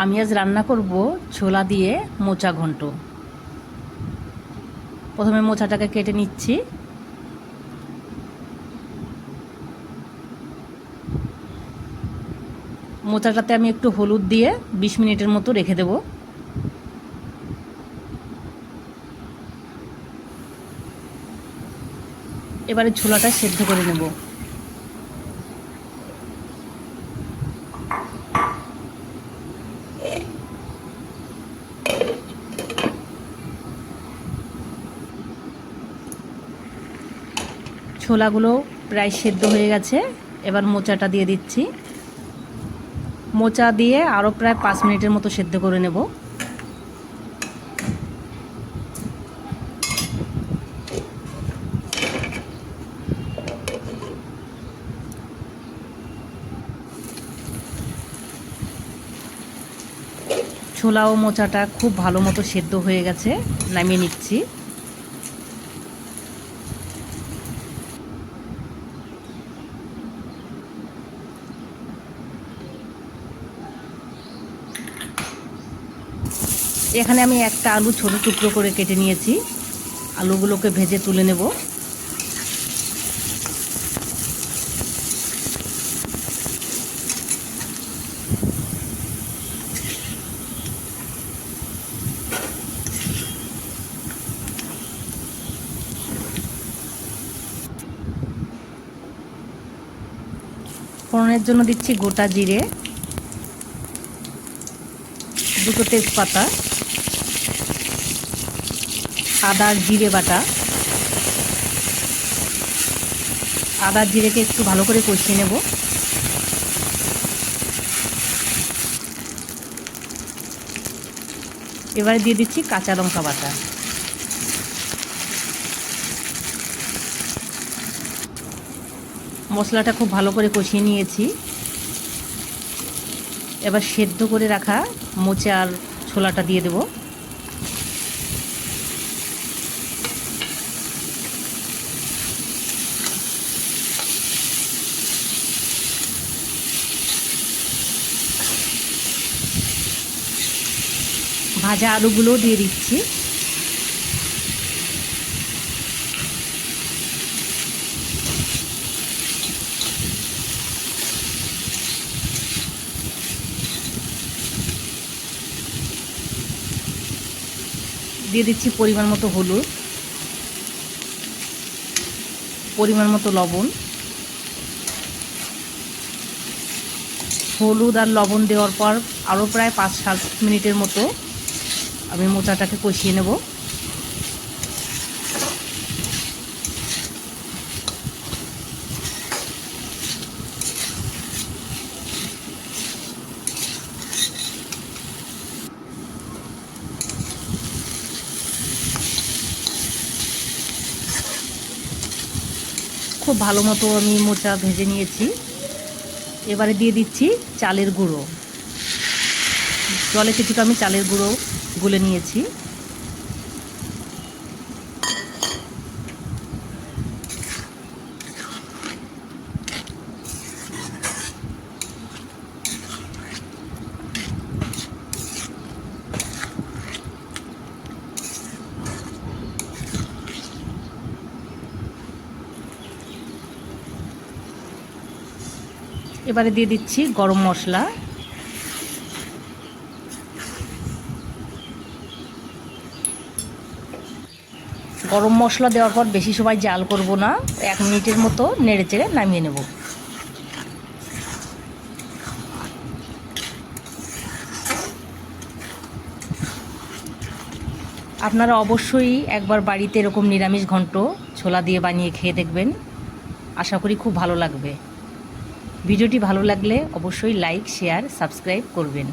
আমি আজ রান্না করব ছোলা দিয়ে মোচা ঘন্ট। প্রথমে মোচাটাকে কেটে নিচ্ছি। মোচাটাতে আমি একটু হলুদ দিয়ে বিশ মিনিটের মতো রেখে দেব। এবারে ছোলাটা সেদ্ধ করে নেব। ছোলাগুলো প্রায় সেদ্ধ হয়ে গেছে। এবার মোচাটা দিয়ে দিচ্ছি। মোচা দিয়ে আরও প্রায় পাঁচ মিনিটের মতো সেদ্ধ করে নেব। ছোলা ও মোচাটা খুব ভালো মতো সেদ্ধ হয়ে গেছে, নামিয়ে নিচ্ছি। এখানে আমি একটা আলু ছোট টুকরো করে কেটে নিয়েছি। আলুগুলোকে ভেজে তুলে নেব। ফোড়নের জন্য দিচ্ছি গোটা জিরে, দুটো তেজপাতা, আদা জিরে বাটা। আদা জিরেকে একটু ভালো করে কষিয়ে নেব। এবারে দিয়ে দিচ্ছি কাঁচা লঙ্কা বাটা। মশলাটা খুব ভালো করে কষিয়ে নিয়েছি। এবার সেদ্ধ করে রাখা মোচে আর ছোলাটা দিয়ে দেব। ভাজা আলুগুলোও দিয়ে দিচ্ছি। দিয়ে দিচ্ছি পরিমাণ মতো হলুদ, পরিমাণ মতো লবণ, হলুদ আর লবণ দেওয়ার পর আরও প্রায় পাঁচ সাত মিনিটের মতো আমি মোচাটাকে কষিয়ে নেব। খুব ভালো মতো আমি মোচা ভেজে নিয়েছি। এবারে দিয়ে দিচ্ছি চালের গুঁড়ো। জলে কিছুটা আমি চালের গুঁড়ো গুলে নিয়েছি। এবারে দিয়ে দিচ্ছি গরম মশলা। গরম মশলা দেওয়ার পর বেশি সময় জাল করব না, এক মিনিটের মতো নেড়ে চেড়ে নামিয়ে নেব। আপনারা অবশ্যই একবার বাড়িতে এরকম নিরামিষ ঘন্ট ছোলা দিয়ে বানিয়ে খেয়ে দেখবেন। আশা করি খুব ভালো লাগবে। ভিডিওটি ভালো লাগলে অবশ্যই লাইক শেয়ার সাবস্ক্রাইব করবেন।